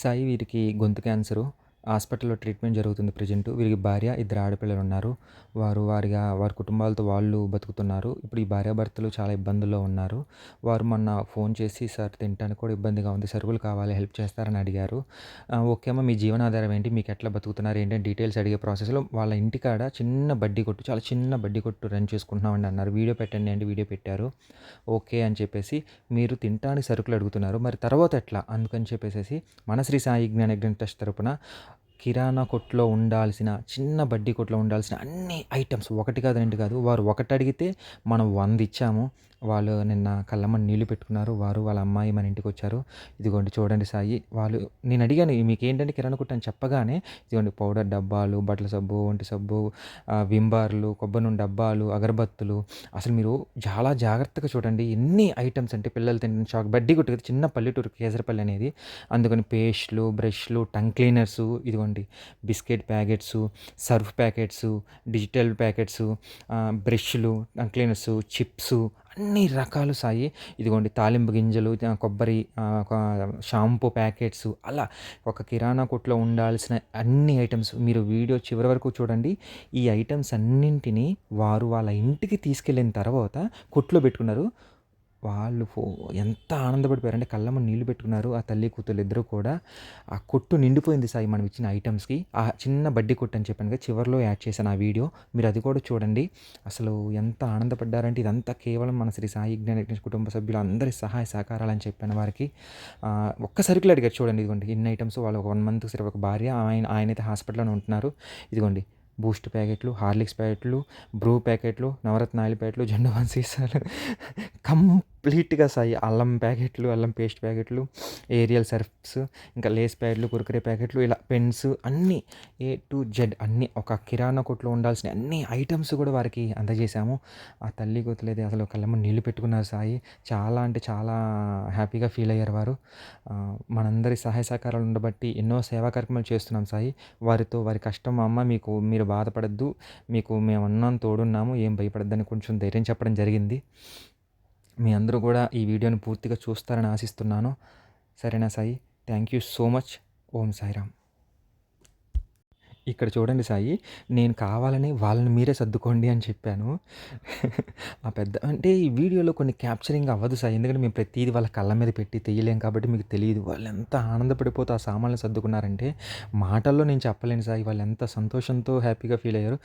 సాయి వీరికి గొంతు క్యాన్సరు. హాస్పిటల్లో ట్రీట్మెంట్ జరుగుతుంది ప్రజెంట్. వీరికి భార్య ఇద్దరు ఆడపిల్లలు ఉన్నారు. వారు వారిగా వారి కుటుంబాలతో వాళ్ళు బతుకుతున్నారు. ఇప్పుడు ఈ భార్యాభర్తలు చాలా ఇబ్బందుల్లో ఉన్నారు. వారు మొన్న ఫోన్ చేసి సార్ తినడానికి కూడా ఇబ్బందిగా ఉంది. సరుకులు కావాలి. హెల్ప్ చేస్తారని అడిగారు. ఓకే అమ్మ మీ జీవనాధారం ఏంటి? మీకు ఎట్లా బతుకుతున్నారు? ఏంటి? డీటెయిల్స్ అడిగే ప్రాసెస్లో వాళ్ళ ఇంటికాడ చిన్న బడ్డీ కొట్టు చాలా చిన్న బడ్డీ కొట్టు రన్ చేసుకుంటున్నామండి అన్నారు. వీడియో పెట్టండి అంటే వీడియో పెట్టారు. ఓకే అని చెప్పేసి మీరు తినడానికి సరుకులు అడుగుతున్నారు. మరి తర్వాత ఎట్లా? అందుకని చెప్పేసి మన శ్రీ సాయి జ్ఞాన గ్రంథ తరపున కిరాణా కొట్లో ఉండాల్సిన చిన్న బడ్డీ కొట్లో ఉండాల్సిన అన్ని ఐటమ్స్ ఒకటి కాదు రెండు కాదు వారు ఒకటి అడిగితే మనం వంద ఇచ్చాము. వాళ్ళు నిన్న కళ్ళమ్మని నీళ్ళు పెట్టుకున్నారు. వారు వాళ్ళ అమ్మాయి మన ఇంటికి వచ్చారు. ఇదిగోండి చూడండి సాయి. వాళ్ళు నేను అడిగాను మీకు ఏంటంటే కిరాణా కొట్టు? అని చెప్పగానే ఇదిగోండి పౌడర్ డబ్బాలు బట్టల సబ్బు ఒంటి సబ్బు వింబార్లు కొబ్బరి నూనె డబ్బాలు అగరబత్తులు. అసలు మీరు చాలా జాగ్రత్తగా చూడండి. ఎన్ని ఐటమ్స్ అంటే పిల్లలు తింటున్న షాక్. బడ్డీ కొట్టు కదా చిన్న పల్లెటూరు కేసరపల్లి అనేది. అందుకని పేస్ట్లు బ్రష్లు టంగ్ క్లీనర్స్ ఇదిగోండి biscuit packets surf packets digital packets బ్రష్లు క్లీనర్స్ చిప్స్ అన్ని రకాలు సాయి. ఇదిగోండి తాలింపు గింజలు కొబ్బరి ఒక షాంపూ ప్యాకెట్స్ అలా ఒక కిరాణా కొట్లో ఉండాల్సిన అన్ని ఐటమ్స్. మీరు వీడియో చివరి వరకు చూడండి. ఈ ఐటమ్స్ అన్నింటినీ వారు వాళ్ళ ఇంటికి తీసుకెళ్ళిన తర్వాత కొట్లో పెట్టుకున్నారు. వాళ్ళు ఫో ఎంత ఆనందపడిపోయారంటే కళ్ళమ్మ నీళ్ళు పెట్టుకున్నారు ఆ తల్లి కూతురు ఇద్దరు కూడా. ఆ కొట్టు నిండిపోయింది సాయి మనం ఇచ్చిన ఐటమ్స్కి. ఆ చిన్న బడ్డీ కొట్టు అని చెప్పాను కదా చివరిలో యాడ్ చేశాను ఆ వీడియో. మీరు అది కూడా చూడండి. అసలు ఎంత ఆనందపడ్డారంటే ఇదంతా కేవలం మన శ్రీ సాయి జ్ఞాన కుటుంబ సభ్యులు అందరి సహాయ సహకారాలు అని చెప్పాను వారికి. ఒక్క సరుకులు అడిగారు చూడండి ఇదిగోండి. ఇన్ని ఐటమ్స్ వాళ్ళు ఒక వన్ మంత్ సరే ఒక భార్య ఆయన ఆయన అయితే హాస్పిటల్లోనే ఉంటున్నారు. ఇదిగోండి. బూస్ట్ ప్యాకెట్లు హార్లిక్స్ ప్యాకెట్లు బ్రూ ప్యాకెట్లు నవరత్న ఆయిల్ ప్యాకెట్లు జెండోవన్ సీసాలు కంప్లీట్గా సాయి అల్లం ప్యాకెట్లు అల్లం పేస్ట్ ప్యాకెట్లు ఏరియల్ సర్ఫ్స్ ఇంకా లేస్ ప్యాకెట్లు కురకరే ప్యాకెట్లు ఇలా పెన్స్ అన్నీ ఏ టు జెడ్ అన్నీ ఒక కిరాణా కొట్లో ఉండాల్సిన అన్ని ఐటమ్స్ కూడా వారికి అందజేశాము. ఆ తల్లి గుర్తులేదు అసలు కళ్ళమ్మ నీళ్ళు పెట్టుకున్నారు సాయి. చాలా అంటే చాలా హ్యాపీగా ఫీల్ అయ్యారు వారు. మనందరి సహాయ సహకారాలు ఉండబట్టి ఎన్నో సేవా కార్యక్రమాలు చేస్తున్నాం సాయి. వారితో వారి కష్టం అమ్మ మీకు మీరు బాధపడద్దు. మీకు మేము అన్నాం తోడున్నాము. ఏం భయపడద్దని కొంచెం ధైర్యం చెప్పడం జరిగింది. మీ అందరూ కూడా ఈ వీడియోని పూర్తిగా చూస్తారని ఆశిస్తున్నాను. సరేనా Sai? Thank you so much Om Sairam. ఇక్కడ చూడండి సాయి నేను కావాలని వాళ్ళని మీరే సర్దుకోండి అని చెప్పాను. ఆ పెద్ద అంటే ఈ వీడియోలో కొన్ని క్యాప్చరింగ్ అవ్వదు సాయి ఎందుకంటే మేము ప్రతిదీ వాళ్ళ కళ్ళ మీద పెట్టి తెలియలేం కాబట్టి మీకు తెలియదు. వాళ్ళు ఎంత ఆనందపడిపోతూ ఆ సామాన్లు సర్దుకున్నారంటే మాటల్లో నేను చెప్పలేను సాయి. వాళ్ళు ఎంత సంతోషంతో హ్యాపీగా ఫీల్ అయ్యారు